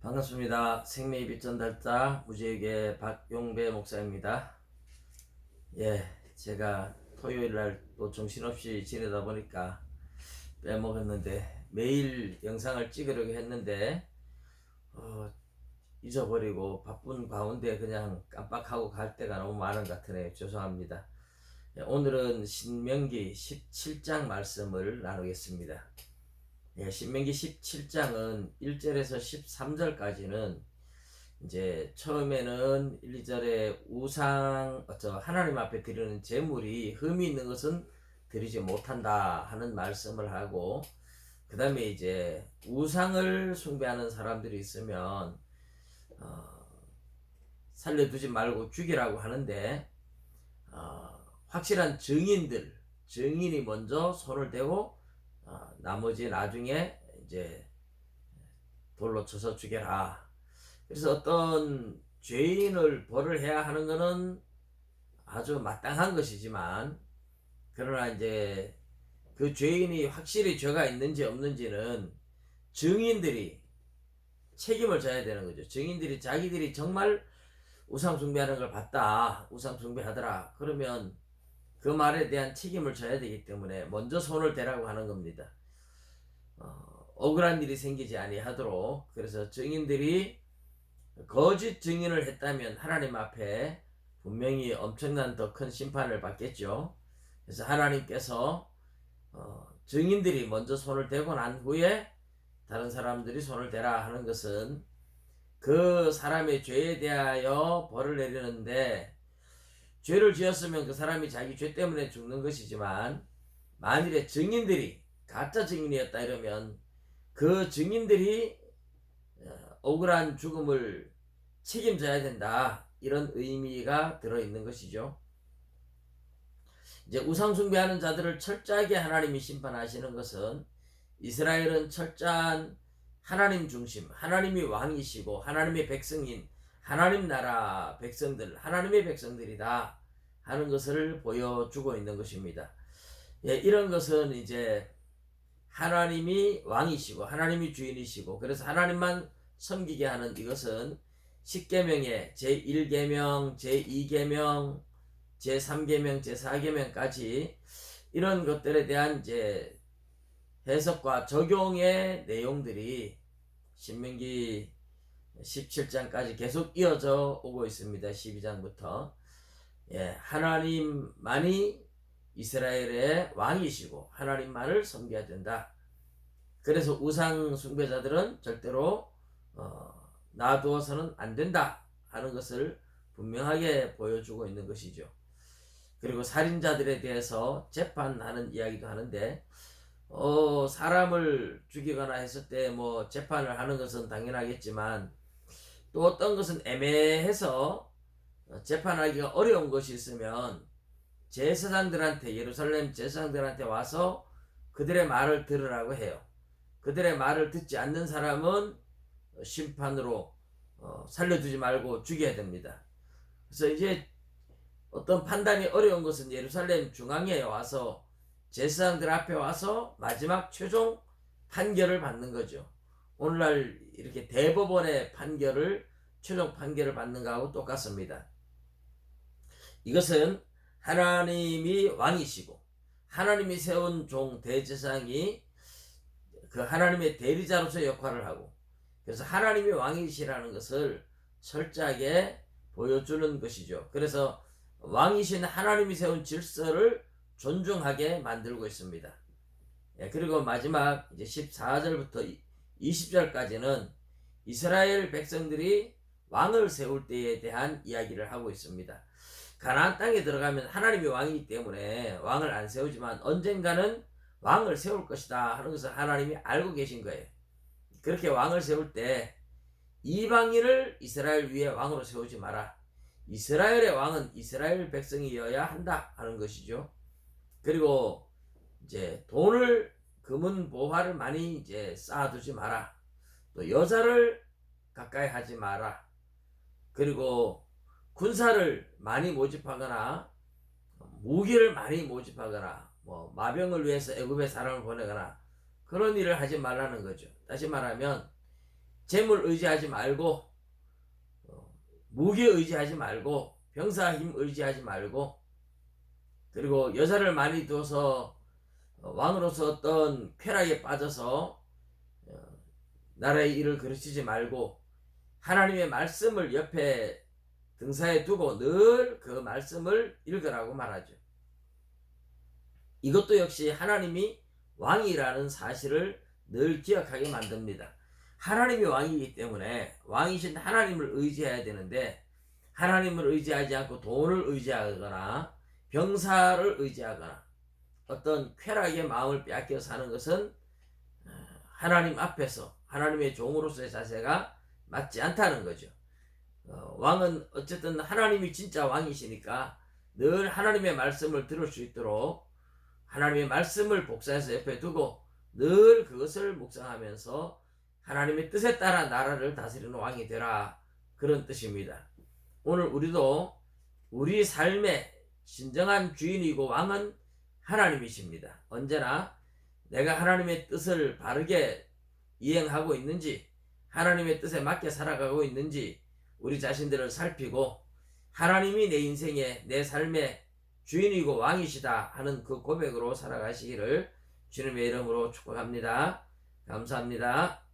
반갑습니다. 생명의 빛 전달자 무지에게 박용배 목사입니다. 예, 제가 토요일 날 또 정신없이 지내다 보니까 빼먹었는데 매일 영상을 찍으려고 했는데 어, 잊어버리고 바쁜 가운데 그냥 깜빡하고 갈 때가 너무 많은 것 같으네요. 죄송합니다. 예, 오늘은 신명기 17장 말씀을 나누겠습니다. 예, 신명기 17장은 1절에서 13절까지는 이제 처음에는 1, 2절에 우상, 어, 저 하나님 앞에 드리는 제물이 흠이 있는 것은 드리지 못한다 하는 말씀을 하고 그 다음에 이제 우상을 숭배하는 사람들이 있으면 어, 살려두지 말고 죽이라고 하는데 어, 확실한 증인들, 증인이 먼저 손을 대고 어, 나머지 나중에 이제 돌로 쳐서 죽여라. 그래서 어떤 죄인을 벌을 해야 하는 것은 아주 마땅한 것이지만 그러나 이제 그 죄인이 확실히 죄가 있는지 없는지는 증인들이 책임을 져야 되는 거죠. 증인들이 자기들이 정말 우상 숭배하는 걸 봤다. 우상 숭배하더라. 그러면 그 말에 대한 책임을 져야 되기 때문에 먼저 손을 대라고 하는 겁니다. 어, 억울한 일이 생기지 아니하도록 그래서 증인들이 거짓 증인을 했다면 하나님 앞에 분명히 엄청난 더 큰 심판을 받겠죠. 그래서 하나님께서 어, 증인들이 먼저 손을 대고 난 후에 다른 사람들이 손을 대라 하는 것은 그 사람의 죄에 대하여 벌을 내리는데 죄를 지었으면 그 사람이 자기 죄 때문에 죽는 것이지만 만일에 증인들이 가짜 증인이었다 이러면 그 증인들이 어, 억울한 죽음을 책임져야 된다 이런 의미가 들어 있는 것이죠. 이제 우상 숭배하는 자들을 철저하게 하나님이 심판하시는 것은 이스라엘은 철저한 하나님 중심, 하나님이 왕이시고 하나님의 백성인 하나님 나라 백성들, 하나님의 백성들이다 하는 것을 보여주고 있는 것입니다. 예, 이런 것은 이제 하나님이 왕이시고 하나님이 주인이시고 그래서 하나님만 섬기게 하는 이것은 10계명의 제1계명, 제2계명, 제3계명, 제4계명까지 이런 것들에 대한 이제 해석과 적용의 내용들이 신명기 17장까지 계속 이어져 오고 있습니다. 12장부터. 예, 하나님만이 이스라엘의 왕이시고 하나님만을 섬겨야 된다. 그래서 우상 숭배자들은 절대로 어, 놔두어서는 안 된다 하는 것을 분명하게 보여주고 있는 것이죠. 그리고 살인자들에 대해서 재판하는 이야기도 하는데 어, 사람을 죽이거나 했을 때 뭐 재판을 하는 것은 당연하겠지만 또 어떤 것은 애매해서 어, 재판하기가 어려운 것이 있으면 제사장들한테 예루살렘 제사장들한테 와서 그들의 말을 들으라고 해요. 그들의 말을 듣지 않는 사람은 심판으로 어, 살려두지 말고 죽여야 됩니다. 그래서 이제 어떤 판단이 어려운 것은 예루살렘 중앙에 와서 제사장들 앞에 와서 마지막 최종 판결을 받는 거죠. 오늘날 이렇게 대법원의 판결을 최종 판결을 받는 거하고 똑같습니다. 이것은 하나님이 왕이시고 하나님이 세운 종 대제사장이 그 하나님의 대리자로서 역할을 하고 그래서 하나님이 왕이시라는 것을 철저하게 보여주는 것이죠. 그래서 왕이신 하나님이 세운 질서를 존중하게 만들고 있습니다. 예, 그리고 마지막 이제 14절부터 20절까지는 이스라엘 백성들이 왕을 세울 때에 대한 이야기를 하고 있습니다. 가나안 땅에 들어가면 하나님이 왕이기 때문에 왕을 안 세우지만 언젠가는 왕을 세울 것이다 하는 것을 하나님이 알고 계신 거예요. 그렇게 왕을 세울 때 이방인을 이스라엘 위에 왕으로 세우지 마라. 이스라엘의 왕은 이스라엘 백성이어야 한다 하는 것이죠. 그리고 이제 돈을 금은 보화를 많이 이제 쌓아두지 마라. 또 여자를 가까이 하지 마라. 그리고 군사를 많이 모집하거나 무기를 많이 모집하거나 뭐 마병을 위해서 애굽에 사람을 보내거나 그런 일을 하지 말라는 거죠. 다시 말하면 재물 의지하지 말고 어, 무기 의지하지 말고 병사 힘 의지하지 말고 그리고 여자를 많이 둬서 어, 왕으로서 어떤 쾌락에 빠져서 어, 나라의 일을 그르치지 말고 하나님의 말씀을 옆에 등사에 두고 늘 그 말씀을 읽으라고 말하죠. 이것도 역시 하나님이 왕이라는 사실을 늘 기억하게 만듭니다. 하나님이 왕이기 때문에 왕이신 하나님을 의지해야 되는데 하나님을 의지하지 않고 돈을 의지하거나 병사를 의지하거나 어떤 쾌락의 마음을 빼앗겨 사는 것은 어, 하나님 앞에서 하나님의 종으로서의 자세가 맞지 않다는 거죠. 어, 왕은 어쨌든 하나님이 진짜 왕이시니까 늘 하나님의 말씀을 들을 수 있도록 하나님의 말씀을 복사해서 옆에 두고 늘 그것을 묵상하면서 하나님의 뜻에 따라 나라를 다스리는 왕이 되라 그런 뜻입니다. 오늘 우리도 우리 삶의 진정한 주인이고 왕은 하나님이십니다. 언제나 내가 하나님의 뜻을 바르게 이행하고 있는지 하나님의 뜻에 맞게 살아가고 있는지 우리 자신들을 살피고 하나님이 내 인생의 내 삶의 주인이고 왕이시다 하는 그 고백으로 살아가시기를 주님의 이름으로 축복합니다. 감사합니다.